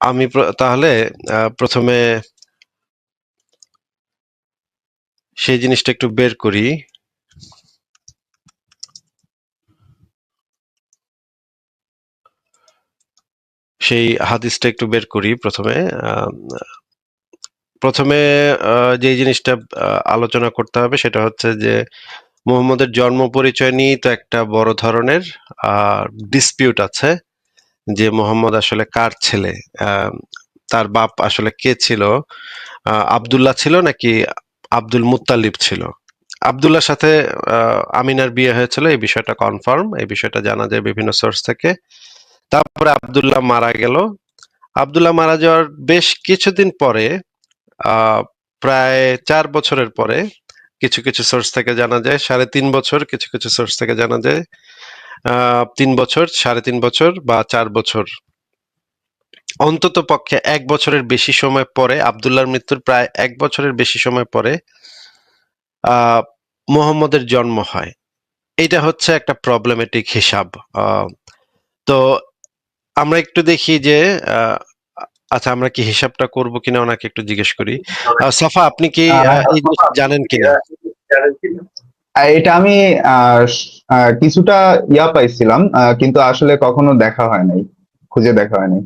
আমি তাহলে প্রথমে সেই জিনিসটা একটু বের করি। সেই হাদিসটা একটু বের করি প্রথমে প্রথমে যে জিনিসটা আলোচনা করতে হবে সেটা হচ্ছে যে, মুহাম্মদের জন্ম পরিচয় নিয়ে তো একটা বড় ধরনের ডিসপিউট আছে। যে মোহাম্মদ আসলে কার ছেলে? তার বাপ আসলে কে ছিল? আব্দুল্লাহ ছিল নাকি আব্দুল মুত্তালিব ছিল? আব্দুল্লাহর সাথে আমিনার বিয়ে হয়েছিল, এই বিষয়টা কনফার্ম এই বিষয়টা জানা যায় বিভিন্ন সোর্স থেকে। তারপরে আব্দুল্লাহ মারা গেল। আব্দুল্লাহ মারা যাওয়ার বেশ কিছুদিন পরে প্রায় চার বছরের পরে, কিছু কিছু সোর্স থেকে জানা যায়, সাড়ে তিন বছর কিছু কিছু সোর্স থেকে জানা যায়। তিন বছর সাড়ে তিন বছর বা চার বছর। অন্তত পক্ষে এক বছরের বেশি সময় পরে আব্দুল্লাহর মৃত্যুর প্রায় এক বছরের বেশি সময় পরে মোহাম্মদের জন্ম হয়। এটা হচ্ছে একটা প্রবলেমেটিক হিসাব। আহ, তো আমরা একটু দেখি যে আহ, আচ্ছা আমরা কি হিসাবটা করব কিনা ওনাকে একটু জিজ্ঞেস করি। সাফা আপনি কি এই জিনিস জানেন কিনা? এটা আমি কিছুটা ইয়া পাইছিলাম কিন্তু আসলে কখনো দেখা হয় নাই, খুঁজে দেখা হয় নাই।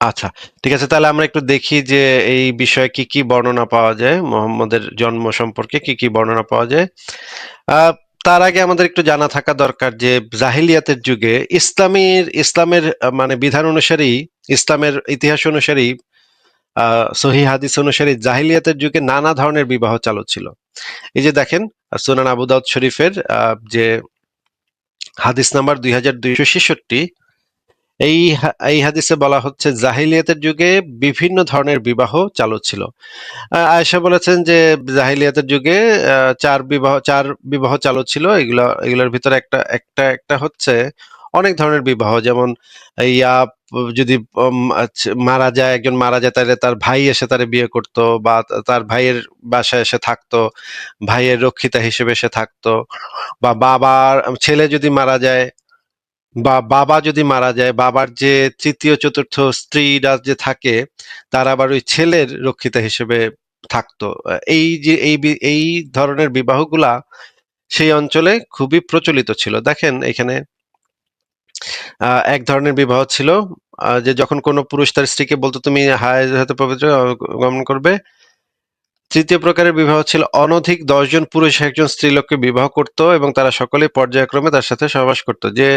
আচ্ছা ঠিক আছে, তাহলে আমরা একটু দেখি যে এই বিষয়ে কি কি বর্ণনা পাওয়া যায়, মোহাম্মদের জন্ম সম্পর্কে কি কি বর্ণনা পাওয়া যায়। তার আগে আমাদের একটু জানা থাকা দরকার যে জাহিলিয়াতের যুগে ইসলামের ইসলামের মানে বিধান অনুসারেই ইসলামের ইতিহাস অনুসারেই সহি হাদিস অনুসারে জাহিলিয়াতের যুগে নানা ধরনের বিবাহ চালু ছিল। এই যে দেখেন সুনান আবু দাউদ শরীফের যে হাদিস নাম্বার দুই হাজার দুইশো ছেষট্টি, এই এই হাদিসে বলা হচ্ছে, জাহিলিয়াতের যুগে বিভিন্ন ধরনের বিবাহ চালু ছিল। আয়েশা বলেছেন যে, জাহিলিয়াতের যুগে চার বিবাহ চার বিবাহ চালু ছিল। এগুলো, এগুলোর ভিতরে একটা একটা একটা হচ্ছে অনেক ধরনের বিবাহ যেমন ইয়া যদি আচ্ছা, মারা যায় একজন মারা যায় তাহলে তার ভাই এসে তারে বিয়ে করতো বা তার ভাইয়ের বাসায় এসে থাকতো ভাইয়ের রক্ষিতা হিসেবে এসে থাকতো বা বাবার ছেলে যদি মারা যায় বা বাবা যদি মারা যায় বাবার যে তৃতীয় চতুর্থ স্ত্রীরা যে থাকে তার আবার ওই ছেলের রক্ষিতা হিসেবে থাকতো। এই যে এই এই ধরনের বিবাহগুলা সেই অঞ্চলে খুবই প্রচলিত ছিল। দেখেন এখানে এক ধরনের বিবাহ ছিল যে যখন কোনো পুরুষ তার স্ত্রীকে বলতো, তুমি হায় পবিত্র গমন করবে? তৃতীয় প্রকারের বিবাহ ছিল, অনধিক দশজন পুরুষ একজন স্ত্রীলোককে বিবাহ করত এবং তারা সকলে পর্যায়ক্রমে তার সাথে সহবাস করত। যে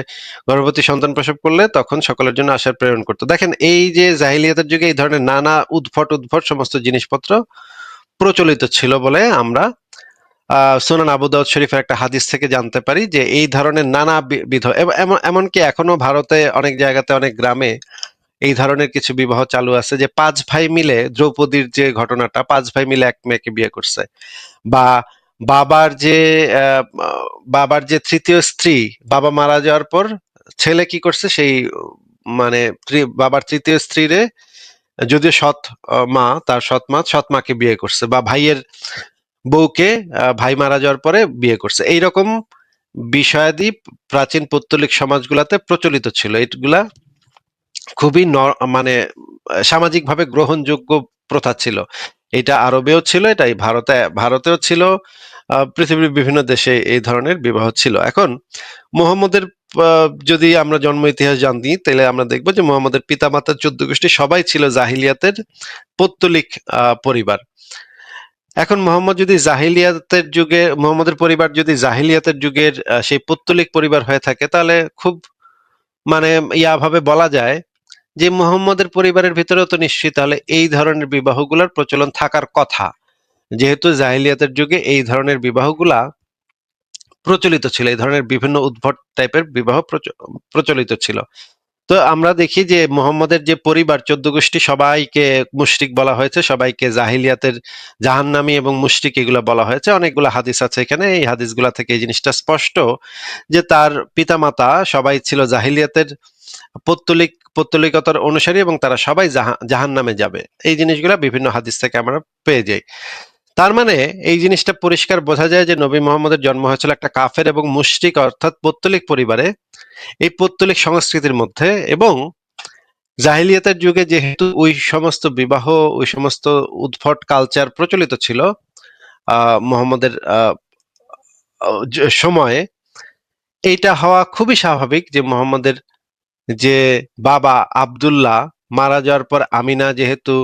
গর্ভবতী সন্তান প্রসব করলে তখন সকলের জন্য আশার প্রেরণ করত। দেখেন, এই যে জাহিলিয়াতের যুগে এই ধরনের নানা উদ্ভট উদ্ভট সমস্ত জিনিসপত্র প্রচলিত ছিল বলে আমরা সুনান আবু দাউদ শরীফের একটা হাদিস থেকে জানতে পারি যে এই ধরনের নানা বিধ এমন এমনকি এখনও ভারতে অনেক জায়গাতে, অনেক গ্রামে এই ধরনের কিছু বিবাহ চালু আছে যে পাঁচ ভাই মিলে দ্রৌপদীর যে ঘটনাটা, পাঁচ ভাই মিলে এক মেয়েকে বিয়ে করছে। বা বাবার যে বাবার যে তৃতীয় স্ত্রী বাবা মারা যাওয়ার পর ছেলে কি করছে? সেই মানে বাবার তৃতীয় স্ত্রীরে, যদিও সৎ মা, তার সৎ মা, সৎ মাকে বিয়ে করছে বা ভাইয়ের বউকে ভাই মারা যাওয়ার পরে বিয়ে করছে। এইরকম বিষয়াদি প্রাচীন পৌত্তলিক সমাজগুলাতে প্রচলিত ছিল। এগুলা খুবই মানে সামাজিকভাবে গ্রহণযোগ্য প্রথা ছিল। এটা আরবেও ছিল এটাই ভারতে, ভারতেও ছিল পৃথিবীর বিভিন্ন দেশে এই ধরনের বিবাহ ছিল। এখন মোহাম্মদের যদি আমরা জন্ম ইতিহাস জানি তাহলে আমরা দেখব যে মোহাম্মদের পিতামাতার চোদ্দ গোষ্ঠী সবাই ছিল জাহিলিয়াতের পৌত্তলিক পরিবার। এখন মোহাম্মদ যদি জাহিলিয়াতের যুগে, মোহাম্মদের পরিবার যদি জাহিলিয়াতের যুগের সেই পৌত্তলিক পরিবার হয়ে থাকে, তাহলে খুব মানে ইয়া ভাবে বলা যায় যে মুহাম্মদের পরিবারের ভিতরেও তো নিশ্চয়ই তাহলে এই ধরনের বিবাহগুলোর প্রচলন থাকার কথা। যেহেতু জাহিলিয়াতের যুগে এই ধরনের বিবাহগুলা প্রচলিত ছিল, এই ধরনের বিভিন্ন উদ্ভট টাইপের বিবাহ প্রচ- প্রচলিত ছিল। তো আমরা দেখি যে মোহাম্মদের যে পরিবার, চোদ্দ গোষ্ঠী সবাইকে মুশরিক বলা হয়েছে, সবাইকে জাহিলিয়াতের জাহান্নামী এবং মুশরিক এগুলো বলা হয়েছে। অনেকগুলো হাদিস আছে এখানে। এই হাদিসগুলা থেকে এই জিনিসটা স্পষ্ট যে তার পিতামাতা সবাই ছিল জাহিলিয়াতের পৌত্তলিক, পৌত্তলিকতার অনুসারী এবং তারা সবাই জাহান নামে যাবে। এই জিনিসগুলা বিভিন্ন হাদিস থেকে আমরা পেয়ে যাই। তার মানে এই জিনিসটা পরিষ্কার বোঝা যায় যে নবী মোহাম্মদের জন্ম হয়েছিল একটা কাফের এবং মুশরিক, অর্থাৎ পৌত্তলিক পরিবারে, এই পৌত্তলিক সংস্কৃতির মধ্যে এবং জাহিলিয়াতের যুগে যেহেতু ওই সমস্ত বিবাহ, ওই সমস্ত উদ্ভট কালচার প্রচলিত ছিল মোহাম্মদের সময়ে, এইটা হওয়া খুবই স্বাভাবিক যে মোহাম্মদের যে বাবা আব্দুল্লাহ মারা যাওয়ার পর আমিনা যেহেতু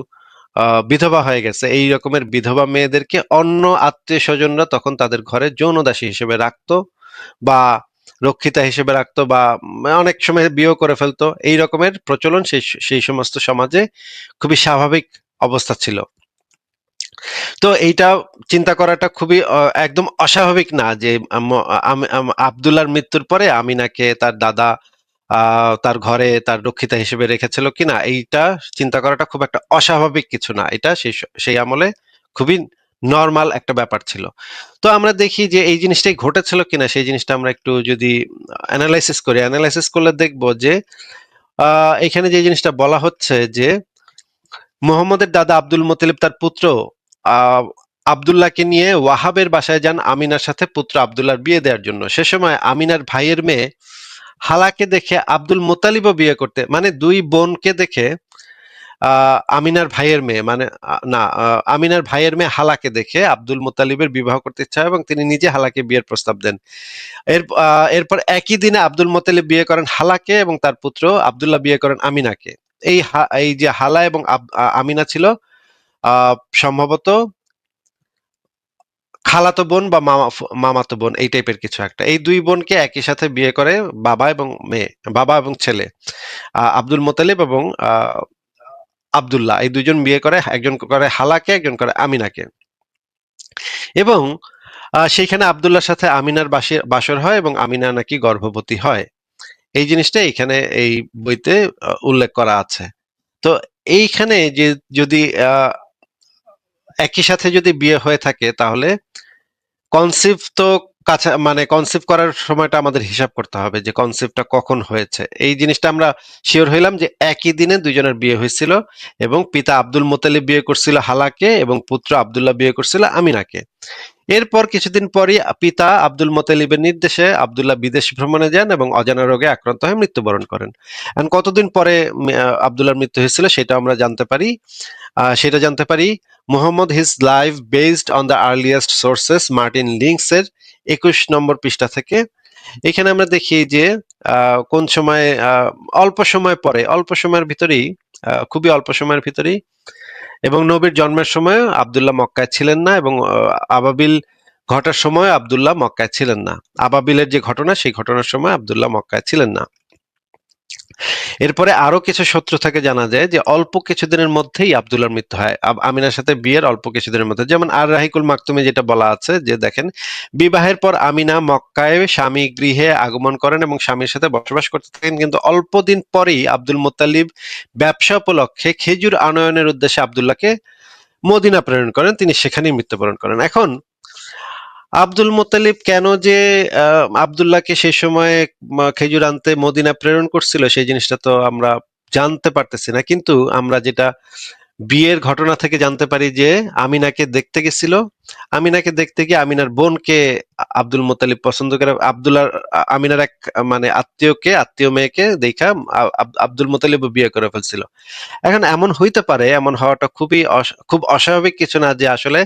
বিধবা হয়ে গেছে। এই রকমের বিধবা মেয়েদেরকে অন্য আত্মীয় স্বজনরা তখন তাদের ঘরে যৌনদাসী হিসেবে রাখতো বা রক্ষিতা হিসেবে রাখতো বা অনেক সময় বিয়ে করে ফেলতো। এই রকমের প্রচলন সেই সেই সমস্ত সমাজে খুবই স্বাভাবিক অবস্থা ছিল। তো এইটা চিন্তা করাটা খুবই একদম অস্বাভাবিক না যে আব্দুল্লাহর মৃত্যুর পরে আমিনাকে তার দাদা তার ঘরে তার রক্ষিতা হিসেবে রেখেছিল কিনা, এইটা চিন্তা করাটা খুব একটা অস্বাভাবিক কিছু না। এটা সেই সেই আমলে খুবই নর্মাল একটা ব্যাপার ছিল। তো আমরা দেখি যে এই জিনিসটাই ঘটেছিল কিনা, সেই জিনিসটা আমরা একটু যদি অ্যানালাইসিস করি। অ্যানালাইসিস করলে দেখব যে এখানে যে জিনিসটা বলা হচ্ছে যে, মোহাম্মদের দাদা আব্দুল মুতালিব তার পুত্র আব্দুল্লাহকে নিয়ে ওয়াহাবের বাসায় যান আমিনার সাথে পুত্র আব্দুল্লাহর বিয়ে দেওয়ার জন্য। সে সময় আমিনার ভাইয়ের মেয়ে হালাকে দেখে আব্দুল মুতালিবও বিয়ে করতে মানে দুই বোনকে দেখে আমিনার ভাইয়ের মেয়ে মানে না আমিনার ভাইয়ের মেয়ে হালাকে দেখে আব্দুল মোতালিবের বিবাহ করতে ইচ্ছা হয় এবং তিনি নিজে হালাকে বিয়ের প্রস্তাব দেন। এর এরপর একই দিনে আব্দুল মুতালিব বিয়ে করেন হালাকে এবং তার পুত্র আব্দুল্লাহ বিয়ে করেন আমিনাকে। এই এই যে হালা এবং আমিনা ছিল সম্ভবত খালাতো বোন বা মামা মামাতো বোন, এই টাইপের কিছু একটা। এই দুই বোনকে একই সাথে বিয়ে করে বাবা এবং মেয়ে, বাবা এবং ছেলে আব্দুল মোতালিব এবং আব্দুল্লাহ। এই দুজন বিয়ে করে, একজন করে হালাকে, একজন করে আমিনাকে। এবং সেইখানে আব্দুল্লাহর সাথে আমিনার বাসি- বাসর হয় এবং আমিনা নাকি গর্ভবতী হয়। এই জিনিসটা এখানে এই বইতে উল্লেখ করা আছে। তো এইখানে যে, যদি একই সাথে যদি বিয়ে হয়ে থাকে, তাহলে কনসিভ তো কাছা মানে কনসিভ করার সময়টা আমাদের হিসাব করতে হবে যে কনসিভটা কখন হয়েছে। এই জিনিসটা আমরা শিওর হইলাম যে একই দিনে দুজনের বিয়ে হয়েছিল এবং পিতা আব্দুল মোতালিব বিয়ে করছিল হালাকে এবং পুত্র আব্দুল্লাহ বিয়ে করছিল আমিনাকে। এরপর কিছুদিন পরই পিতা আব্দুল মোতালিবের নির্দেশে আব্দুল্লাহ বিদেশ ভ্রমণে যান এবং অজানা রোগে আক্রান্ত হয়ে মৃত্যুবরণ করেন। কতদিন পরে আব্দুল্লাহর মৃত্যু হয়েছিল সেটা আমরা জানতে পারি। সেটা জানতে পারি Muhammad his life based on the earliest sources Martin Lings এর একুশ নম্বর পৃষ্ঠা থেকে। এখানে আমরা দেখি যে কোন সময় অল্প সময় পরে, অল্প সময়ের ভিতরেই খুবই অল্প সময়ের ভিতরেই, এবং নবীর জন্মের সময় আব্দুল্লাহ মক্কায় ছিলেন না এবং আবাবিল ঘটার সময় আব্দুল্লাহ মক্কায় ছিলেন না। আবাবিলের যে ঘটনা, সেই ঘটনার সময় আব্দুল্লাহ মক্কায় ছিলেন না। এরপরে আরও কিছু সূত্র থেকে জানা যায় যে অল্প কিছুদিনের মধ্যেই আব্দুল্লাহর মৃত্যু হয়। আমিনার সাথে বিয়ের অল্প কিছুদিনের মধ্যে। যেমন আর রাহিকুল মাকতুমে যেটা বলা আছে যে দেখেন, বিবাহের পর আমিনা মক্কায় স্বামী গৃহে আগমন করেন এবং স্বামীর সাথে বসবাস করতে থাকেন। কিন্তু অল্প দিন পরেই আব্দুল মোতালিব ব্যবসা উপলক্ষে খেজুর আনয়নের উদ্দেশ্যে আবদুল্লাহকে মদিনা প্রেরণ করেন। তিনি সেখানেই মৃত্যুবরণ করেন। এখন আব্দুল মোতালিব কেন যে আব্দুল্লাহকে সেই সময় খেজুর আনতে মদিনা প্রেরণ করছিল, সেই জিনিসটা তো আমরা জানতে পারতেছি না। কিন্তু আমরা যেটা বিয়ের ঘটনা থেকে জানতে পারি যে আমিনাকে দেখতে গেছিল। আমিনাকে দেখতে গিয়ে আমিনার বোনকে আব্দুল মোতালিব পছন্দ করে আব্দুল্লাহ আমিনার এক মানে আত্মীয়কে, আত্মীয় মেয়েকে দেখা আব্দুল মোত্তালিব বিয়ে করে ফেলছিল। এখন এমন হইতে পারে, এমন হওয়াটা খুবই খুব অস্বাভাবিক কিছু না যে আসলে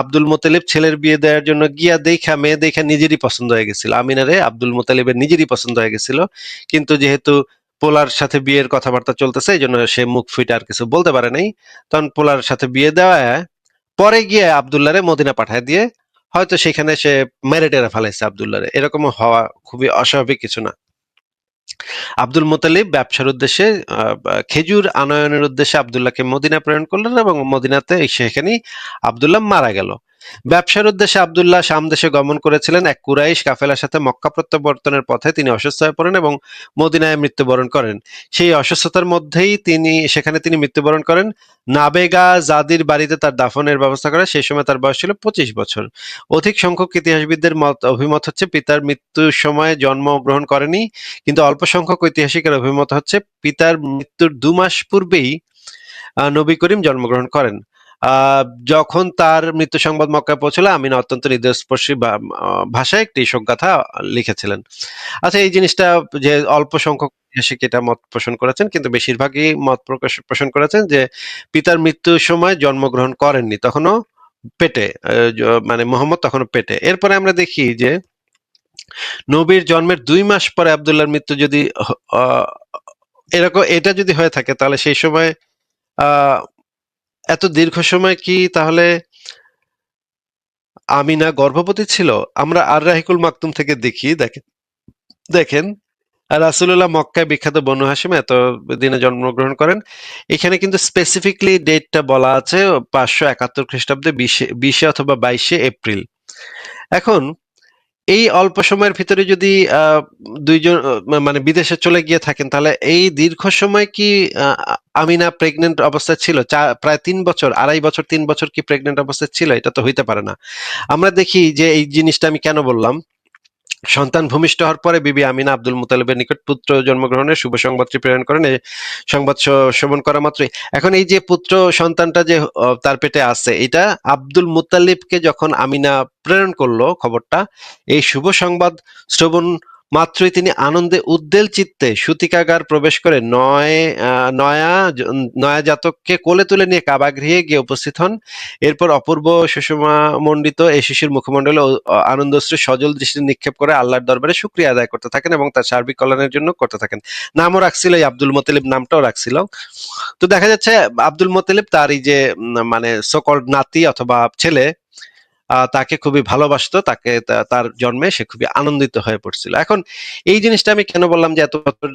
আব্দুল মোতালিব ছেলের বিয়ে দেওয়ার জন্য গিয়া দেখা, মেয়ে দেখা নিজেরই পছন্দ হয়ে গেছিল। আমিনারে আব্দুল মোতালিবের নিজেরই পছন্দ হয়ে গেছিল। কিন্তু যেহেতু পোলার সাথে বিয়ের কথাবার্তা চলতেছে, এই জন্য সে মুখ ফুটে আর কিছু বলতে পারে নাই। তখন পোলার সাথে বিয়ে দেওয়া, পরে গিয়ে আবদুল্লারে মদিনা পাঠায় দিয়ে, হয়তো সেখানে সে মেরেটেরা ফেলাইছে আবদুল্লারে এরকম হওয়া খুবই অস্বাভাবিক কিছু না। আব্দুল মোতালিব ব্যবসার উদ্দেশ্যে খেজুর আনয়নের উদ্দেশ্যে আবদুল্লাহকে মদিনা প্রেরণ করলেন এবং মদিনাতে সেখানেই আবদুল্লাহ মারা গেল। ব্যবসার উদ্দেশ্যে আবদুল্লাহ শাম দেশে গমন করেছিলেন। এক কুরাইশ কাফেলার সাথে মক্কা প্রত্যাবর্তনের পথে তিনি অসুস্থ হয়ে পড়েন এবং মদিনায় মৃত্যুবরণ করেন। সেই অসুস্থতার মধ্যেই তিনি, সেখানে তিনি মৃত্যুবরণ করেন। নাবেগা জাদির বাড়িতে তার দাফনের ব্যবস্থা করে, সেই সময় তার বয়স ছিল পঁচিশ বছর। অধিক সংখ্যক ইতিহাসবিদদের মত, অভিমত হচ্ছে পিতার মৃত্যুর সময় জন্মগ্রহণ করেনি, কিন্তু অল্প সংখ্যক ঐতিহাসিকের অভিমত হচ্ছে পিতার মৃত্যুর দু মাস পূর্বেই নবী করিম জন্মগ্রহণ করেন। যখন তার মৃত্যু সংবাদ মক্কায় পৌঁছলো, আমিনা অত্যন্ত হৃদয়স্পর্শী ভাষায় একটি শোকগাথা লিখেছিলেন। আচ্ছা এই জিনিসটা যে অল্প সংখ্যক ঐতিহাসিক এটা মত পোষণ করেছেন? কিন্তু বেশিরভাগই মত প্রকাশ, পোষণ করেছেন যে পিতার মৃত্যুর সময় জন্মগ্রহণ করেননি, তখনও পেটে মানে মোহাম্মদ তখনও পেটে। এরপরে আমরা দেখি যে নবীর জন্মের দুই মাস পরে আবদুল্লাহর মৃত্যু যদি এরকম, এটা যদি হয়ে থাকে, তাহলে সেই সময়, আহ এত দীর্ঘ সময় কি তাহলে আমিনা গর্ভবতী ছিল? আমরা আর রাহিকুল মাকতুম থেকে দেখি দেখেন দেখেন রাসুল্লাহ মক্কায় বিখ্যাত বনু হাসিম এত দিনে জন্মগ্রহণ করেন। এখানে কিন্তু স্পেসিফিকলি ডেটটা বলা আছে পাঁচশো একাত্তর খ্রিস্টাব্দে বিশে বিশে অথবা বাইশে এপ্রিল। এখন এই অল্প সময়ের ভিতরে যদি দুইজন মানে বিদেশে চলে গিয়ে থাকেন, তাহলে এই দীর্ঘ সময় কি আমিনা প্রেগনেন্ট অবস্থায় ছিল? প্রায় তিন বছর, আড়াই বছর, তিন বছর কি প্রেগনেন্ট অবস্থায় ছিল? এটা তো হইতে পারে না। আমরা দেখি যে এই জিনিসটা আমি কেন বললাম? সন্তান ভূমিষ্ঠ হওয়ার পরে বিবি আমিনা আব্দুল মুতালিবের নিকট পুত্র জন্মগ্রহণের শুভ সংবাদটি প্রেরণ করেন। এই সংবাদ শ্রবণ করা মাত্রই। এখন এই যে পুত্র সন্তানটা যে তার পেটে আছে, এটা আব্দুল মুতালিবকে যখন আমিনা প্রেরণ করল খবরটা, এই শুভ সংবাদ শ্রবণ মাত্রই তিনি আনন্দে উদ্বেল চিত্তে সুতিকাগার প্রবেশ করে নয় নয়া জ- নয়া জাতককে কোলে তুলে নিয়ে কাবাগৃহে গিয়ে উপস্থিত হন। এরপর অপূর্ব সুষমা মণ্ডিত এই শিশুর মুখমণ্ডলে আনন্দশ্রী সজল দৃষ্টি নিক্ষেপ করে আল্লাহর দরবারে শুক্রিয়া আদায় করতে থাকেন এবং তার সার্বিক কল্যাণের জন্য করতে থাকেন। নামও রাখছিল এই আব্দুল মোতালিব নামটাও রাখছিল। তো দেখা যাচ্ছে আব্দুল মোতালিব তার এই যে মানে সকল নাতি অথবা ছেলে তাকে খুবই ভালোবাসতো তাকে তার জন্মে সে খুবই আনন্দিত হয়ে পড়ছিল। এখন এই জিনিসটা আমি কেন বললাম যে এত বছর,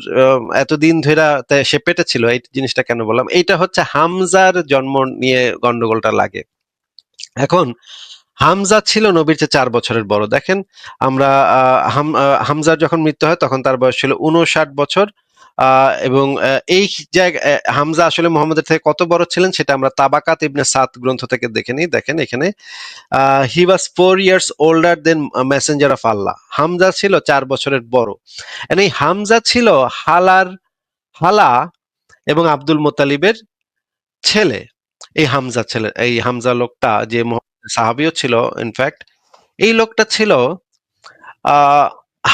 এতদিন ধরে সে পেটে ছিল এই জিনিসটা কেন বললাম? এইটা হচ্ছে হামজার জন্ম নিয়ে গন্ডগোলটা লাগে। এখন হামজা ছিল নবীর চেয়ে চার বছরের বড়। দেখেন আমরা হামজার যখন মৃত্যু হয় তখন তার বয়স ছিল উনষাট বছর। এবং এই জায়গা আহ, হামজা আসলে মোহাম্মদের থেকে কত বড় ছিলেন সেটা আমরা তাবাকাত ইবনে সাত গ্রন্থ থেকে দেখে নিই। দেখেন এখানে he was four years older than messenger of Allah Hamza ছিল চার বছরের বড়। And এই হামজা ছিল হালার হালা এবং আব্দুল মোতালিবের ছেলে। এই হামজা ছেলে এই হামজা লোকটা যে সাহাবিও ছিল ইনফ্যাক্ট এই লোকটা ছিল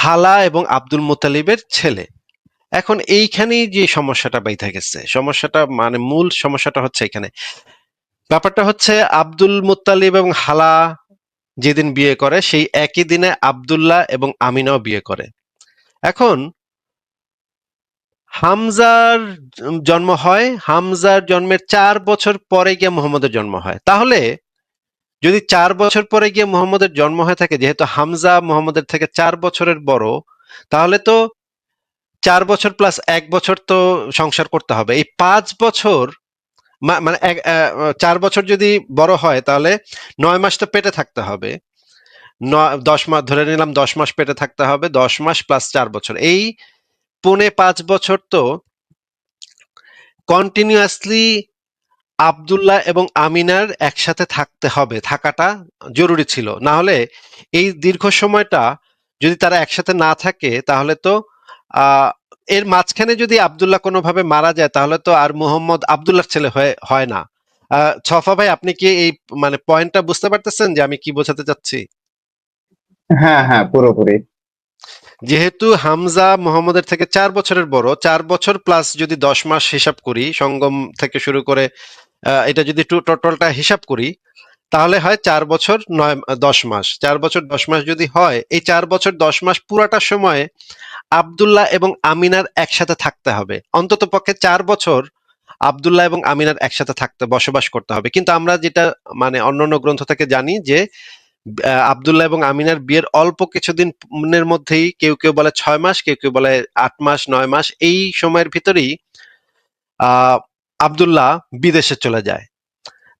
হালা এবং আব্দুল মোতালিবের ছেলে। এখন এইখানেই যে সমস্যাটা বাইথা গেছে, সমস্যাটা মানে মূল সমস্যাটা হচ্ছে এখানে। ব্যাপারটা হচ্ছে আব্দুল মুতালিব এবং হালা যেদিন বিয়ে করে, সেই একই দিনে আব্দুল্লাহ এবং আমিনাও বিয়ে করে। এখন হামজার জন্ম হয়, হামজার জন্মের চার বছর পরে গিয়ে মোহাম্মদের জন্ম হয়। তাহলে যদি চার বছর পরে গিয়ে মোহাম্মদের জন্ম হয়ে থাকে, যেহেতু হামজা মোহাম্মদের থেকে চার বছরের বড়, তাহলে তো চার বছর প্লাস এক বছর তো সংসার করতে হবে। এই পাঁচ বছর মানে চার বছর যদি বড় হয় তাহলে নয় মাস তো পেটে থাকতে হবে। দশ মাস ধরে নিলাম, দশ মাস পেটে থাকতে হবে, দশ মাস প্লাস চার বছর। এই পৌনে পাঁচ বছর তো কন্টিনিউয়াসলি আবদুল্লাহ এবং আমিনার একসাথে থাকতে হবে। থাকাটা জরুরি ছিল। না হলে এই দীর্ঘ সময়টা যদি তারা একসাথে না থাকে তাহলে তো এর মাঝখানে যদি আব্দুল্লাহ কোনোভাবে মারা যায় তাহলে তো আর মোহাম্মদ আব্দুল্লাহর ছেলে হয় না। ছফা ভাই আপনি কি এই মানে পয়েন্টটা বুঝতে পারতেছেন যে আমি কি বোঝাতে চাচ্ছি? হ্যাঁ হ্যাঁ পুরোপুরি। যেহেতু হামজা মোহাম্মদের থেকে চার বছরের বড় চার বছর প্লাস যদি দশ মাস হিসাব করি সঙ্গম থেকে শুরু করে আহ, এটা যদি টোটালটা হিসাব করি তাহলে হয় চার বছর নয় দশ মাস। চার বছর দশ মাস যদি হয় এই চার বছর দশ মাস পুরাটা সময় আব্দুল্লাহ এবং আমিনার একসাথে থাকতে হবে। অন্তত পক্ষে চার বছর আবদুল্লাহ এবং আমিনার একসাথে থাকতে, বসবাস করতে হবে। কিন্তু আমরা যেটা মানে অন্যান্য গ্রন্থ থেকে জানি যে আব্দুল্লাহ এবং আমিনার বিয়ের অল্প কিছুদিনের মধ্যেই কেউ কেউ বলে ছয় মাস, কেউ কেউ বলে আট মাস, নয় মাস, এই সময়ের ভিতরেই আব্দুল্লাহ বিদেশে চলে যায়।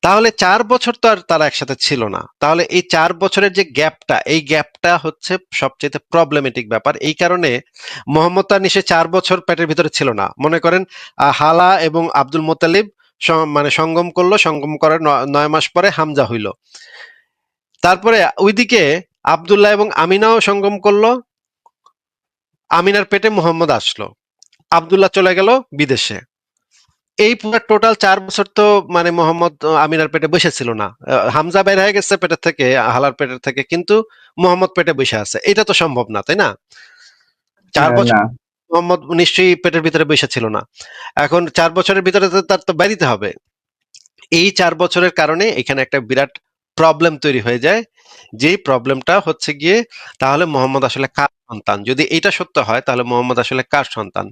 তাহলে চার বছর তো আর তারা একসাথে ছিল না। তাহলে এই চার বছরের যে গ্যাপটা, এই গ্যাপটা হচ্ছে সবচেয়ে প্রবলেমেটিক ব্যাপার। এই কারণে মোহাম্মদ তার নিশ্চয় চার বছর পেটের ভিতরে ছিল না। মনে করেন হালা এবং আব্দুল মোতালিব মানে সঙ্গম করল, সঙ্গম করার নয় মাস পরে হামজা হইল। তারপরে ওইদিকে আব্দুল্লাহ এবং আমিনাও সঙ্গম করল। আমিনার পেটে মোহাম্মদ আসলো। আব্দুল্লাহ চলে গেল বিদেশে। এই পুরো টোটাল চার বছর তো মানে মোহাম্মদ আমিনার পেটে বসে ছিল না। হামজা বের হয়ে গেছে পেটের থেকে হালার পেটের থেকে কিন্তু মোহাম্মদ পেটে বসে আছে। এটা তো সম্ভব না তাই না? চার বছর মোহাম্মদ নিশ্চয়ই পেটের ভিতরে বসে ছিল না। এখন চার বছরের ভিতরে তো তার তো বেরিতে হবে। এই চার বছরের কারণে এখানে একটা বিরাট প্রবলেম তৈরি হয়ে যায়। যেই প্রবলেমটা হচ্ছে গিয়ে তাহলে মোহাম্মদ আসলে কার সন্তান? যদি এটা সত্য হয় তাহলে মোহাম্মদ আসলে কার সন্তান?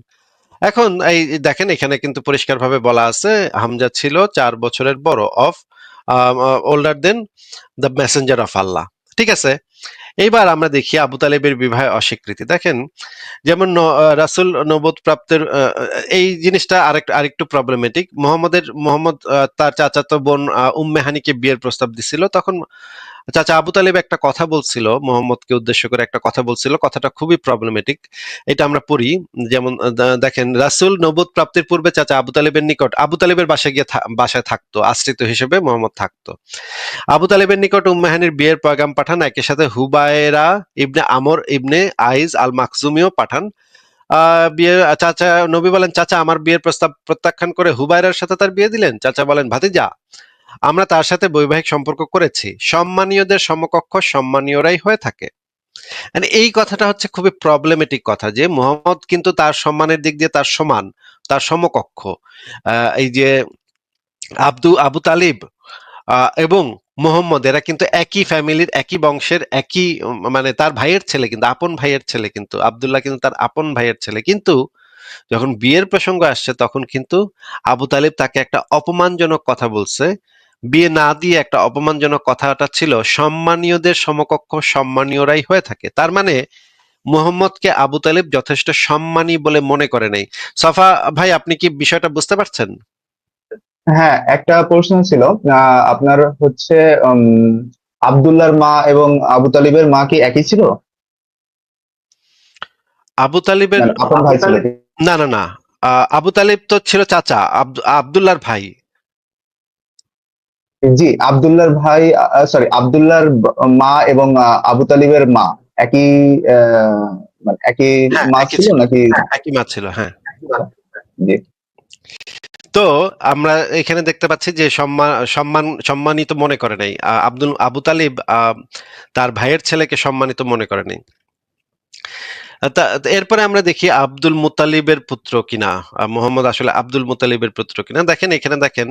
এখন এই দেখেন এখানে কিন্তু পরিষ্কারভাবে বলা আছে হামজা ছিল চার বছরের বড় of older than the messenger of Allah ঠিক আছে? এইবার আমরা দেখি আবু তালেবের বিবাহে অস্বীকৃতি। দেখেন যেমন রাসূল নবদ প্রাপ্তের এই জিনিসটা আরেক আরেকটু প্রবলেমেটিক মোহাম্মদের মোহাম্মদ তার চাচাতো বোন আহ, উম্মে বিয়ের প্রস্তাব দিছিল তখন চাচা আবু তালেব একটা কথা বলছিল, মোহাম্মদকে উদ্দেশ্য করে একটা কথা বলছিল, কথাটা খুবই প্রবলেমেটিক এটা আমরা পড়ি, যেমন দেখেন, রাসূল নবদ প্রাপ্তির পূর্বে চাচা আবু তালেবের নিকট, আবু তালেবের বাসায় গিয়ে বাসায় থাকতো, আশ্রিত হিসেবে মোহাম্মদ থাকতো। আবু তালেবের নিকট উম্মাহানির বিয়ের পয়গাম পাঠান একই সাথে হুবায়রা ইবনে আমর ইবনে আইজ আল মাকজুমিও পাঠান বিয়ে চাচা, নবী বলেন, চাচা, আমার বিয়ের প্রস্তাব প্রত্যাখ্যান করে হুবায়রার সাথে তার বিয়ে দিলেন? চাচা বলেন, ভাতিজা আমরা তার সাথে বৈবাহিক সম্পর্ক করেছি। সম্মানীয়দের সমকক্ষ সম্মানীয়রাই হয়ে থাকে। এই কথাটা হচ্ছে খুবই প্রবলেমেটিক কথা যে মোহাম্মদ কিন্তু তার সম্মানের দিক দিয়ে তার সমান, তার সমকক্ষ। এই যে আব্দু, আবু তালিব এবং মোহাম্মদ, এরা কিন্তু একই ফ্যামিলির একই বংশের, একই মানে তার ভাইয়ের ছেলে কিন্তু, আপন ভাইয়ের ছেলে কিন্তু, আবদুল্লাহ কিন্তু তার আপন ভাইয়ের ছেলে। কিন্তু যখন বিয়ের প্রসঙ্গ আসছে, তখন কিন্তু আবু তালিব তাকে একটা অপমানজনক কথা বলছে। বিয়ে না দিয়ে একটা অপমানজনক কথাটা ছিল সম্মানীয়দের সমকক্ষ সম্মানীয়রাই হয়ে থাকে। তার মানে মোহাম্মদকে আবু তালিব যথেষ্ট সম্মানী বলে মনে করে নেই। সফা ভাই আপনি কি বিষয়টা বুঝতে পারছেন? হ্যাঁ একটা প্রশ্ন ছিল আপনার হচ্ছে উম, আব্দুল্লাহর মা এবং আবু তালিবের মা কি একই ছিল? আবু তালিবের ভাই না না না আবু তালিব তো ছিল চাচা আব্দু- আব্দুল্লাহর ভাই। জি আব্দুল্লাহর ভাই সরি আব্দুল্লাহর মা এবং আবু তালিবের মা। একই মানে একই হ্যাঁ, মা ছিল। নাকি? একই মাছ ছিল হ্যাঁ। জি। তো আমরা এখানে দেখতে পাচ্ছি যে সম্মান সম্মান সম্মানিত মনে করে নাই। আব্দুল আবু তালিব তার ভাইয়ের ছেলেকে সম্মানিত মনে করে নাই। এরপরে আমরা দেখি আব্দুল মুতালিবের পুত্র কিনা। মোহাম্মদ আসলে আব্দুল মুতালিবের পুত্র কিনা। দেখেন, এখানে দেখেন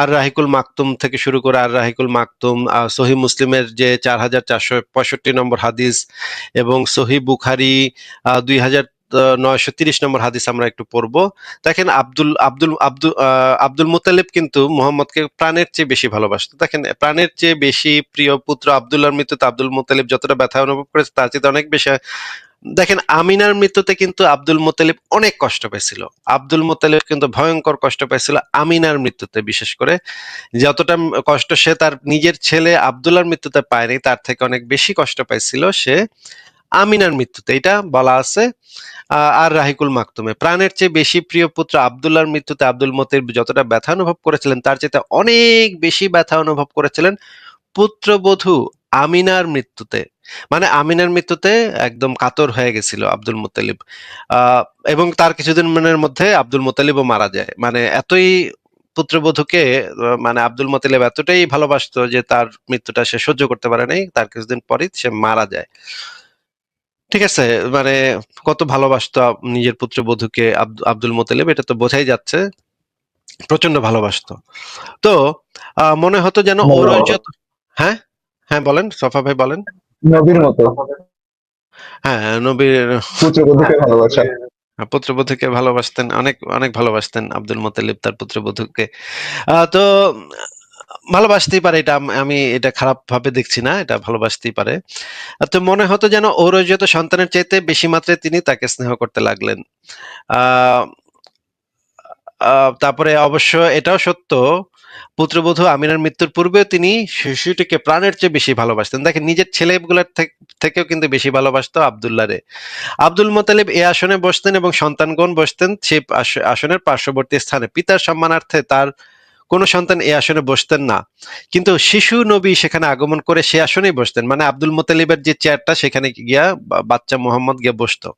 আর রাহিকুল মাকতুম থেকে শুরু করে আর রাহিকুল মাকতুম সহি মুসলিমের যে চার হাজার চারশো পঁয়ষট্টি নম্বর হাদিস এবং সহি বুখারি দুই হাজার নয়শো তিরিশ নম্বর হাদিস আমরা একটু পড়ব। দেখেন, আব্দুল আব্দুল আব্দুল আব্দুল মুতালিব কিন্তু মোহাম্মদকে প্রাণের চেয়ে বেশি ভালোবাসতো। দেখেন, প্রাণের চেয়ে বেশি প্রিয় পুত্র আব্দুল্লাহর মৃত্যুতে আব্দুল মুতালিব যতটা ব্যথা অনুভব করেছে, তার চেয়ে অনেক বেশি দেখেন, আমিনার মৃত্যুতে কিন্তু আব্দুল মোতালিব অনেক কষ্ট পেয়েছিল। আব্দুল মোতালিব কিন্তু ভয়ঙ্কর কষ্ট পেয়েছিল আমিনার মৃত্যুতে, বিশেষ করে। যতটা কষ্ট সে তার নিজের ছেলে আব্দুল্লাহর মৃত্যুতে পায়নি, তার থেকে অনেক বেশি কষ্ট পাইছিল সে আমিনার মৃত্যুতে। এটা বলা আছে আর রাহিকুল মাকতুমে। প্রাণের চেয়ে বেশি প্রিয় পুত্র আব্দুল্লাহর মৃত্যুতে আব্দুল মতির যতটা ব্যথা অনুভব করেছিলেন, তার চেয়ে অনেক বেশি ব্যথা অনুভব করেছিলেন পুত্রবধূ আমিনার মৃত্যুতে মানে আমিনার মৃত্যুতে একদম কাতর হয়ে গেছিল আব্দুল মুতালিব এবং তার কিছুদিনের মধ্যে আব্দুল মুতালিবও মারা যায়। মানে এতই পুত্রবধূকে মানে আব্দুল মুতালিব এতটাই ভালোবাসতো যে তার মৃত্যুটা সে সহ্য করতে পারে নাই তার কিছুদিন পরই সে মারা যায়। ঠিক আছে মানে কত ভালোবাসতো নিজের পুত্রবধূকে আব্দু- আব্দুল মোতালেব এটা তো বোঝাই যাচ্ছে। প্রচণ্ড ভালোবাসতো। তো আহ, মনে হতো যেন ওর হ্যাঁ? হ্যাঁ বলেন সফা ভাই বলেন। নবীর মতো। হ্যাঁ নবীর পুত্রবধূকে ভালোবাসা। পুত্রবধূকে ভালোবাসতেন অনেক অনেক ভালোবাসতেন আব্দুল মোতালিব তার পুত্রবধূকে। তো ভালোবাসতেই পারে এটা আমি এটা খারাপ ভাবে দেখছি না এটা ভালোবাসতেই পারে। তো মনে হতো যেন ওর যত সন্তানের চাইতে বেশি মাত্রায় তিনি তাকে স্নেহ করতে লাগলেন। আহ আহ, তারপরে অবশ্য এটাও সত্য পুত্রবধূ আমিনার মৃত্যুর পূর্বে তিনি শিশুটিকে প্রাণের চেয়ে বেশি ভালোবাসতেন। দেখেন, নিজের ছেলেগুলোর থেক- থেকেও কিন্তু বেশি ভালোবাসতো আবদুল্লাহরে। আব্দুল মোতালিব এ আসনে বসতেন এবং সন্তানগণ বসতেন। সে আস- আসনের পার্শ্ববর্তী স্থানে পিতার সম্মানার্থে তার কোনো সন্তান এই আসনে বসতেন না। কিন্তু শিশু নবী সেখানে আগমন করে সে আসনেই বসতেন। মানে আব্দুল মোতালিবের যে চেয়ারটা সেখানে গিয়া বাচ্চা মোহাম্মদ গিয়ে বসতো।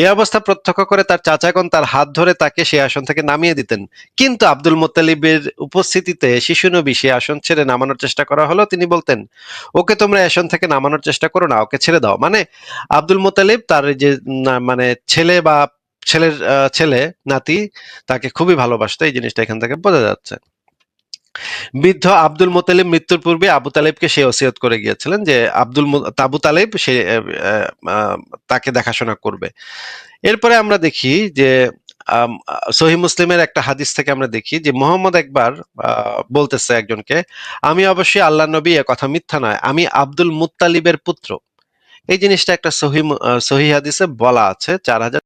এই অবস্থা প্রত্যক্ষ করে তার চাচাগণ তার হাত ধরে তাকে সে আসন থেকে নামিয়ে দিতেন। কিন্তু আব্দুল মোতালিবের উপস্থিতিতে শিশু নবী সে আসন ছেড়ে নামানোর চেষ্টা করা হলো। তিনি বলতেন, ওকে তোমরা আসন থেকে নামানোর চেষ্টা করো না, ওকে ছেড়ে দাও। মানে আব্দুল মোত্তালিব তার যে মানে ছেলে বা ছেলের ছেলে, নাতি তাকে খুবই ভালোবাসতো। এই জিনিসটা এখান থেকে বোঝা যাচ্ছে। বৃদ্ধ আব্দুল মোতালিব মৃত্যুর পূর্বে আবু তালেবকে সে ওসিয়ত করে গিয়েছিলেন যে আব্দুল আবু তালেব সে তাকে দেখাশোনা করবে। এরপরে আমরা দেখি যে সহি মুসলিমের একটা হাদিস থেকে আমরা দেখি যে মোহাম্মদ একবার বলতেছে একজনকে, আমি অবশ্যই আল্লাহ নবী, এ কথা মিথ্যা নয়। আমি আব্দুল মুত্তালিবের পুত্র। এই জিনিসটা একটা সহি সহি হাদিসে বলা আছে, চার হাজার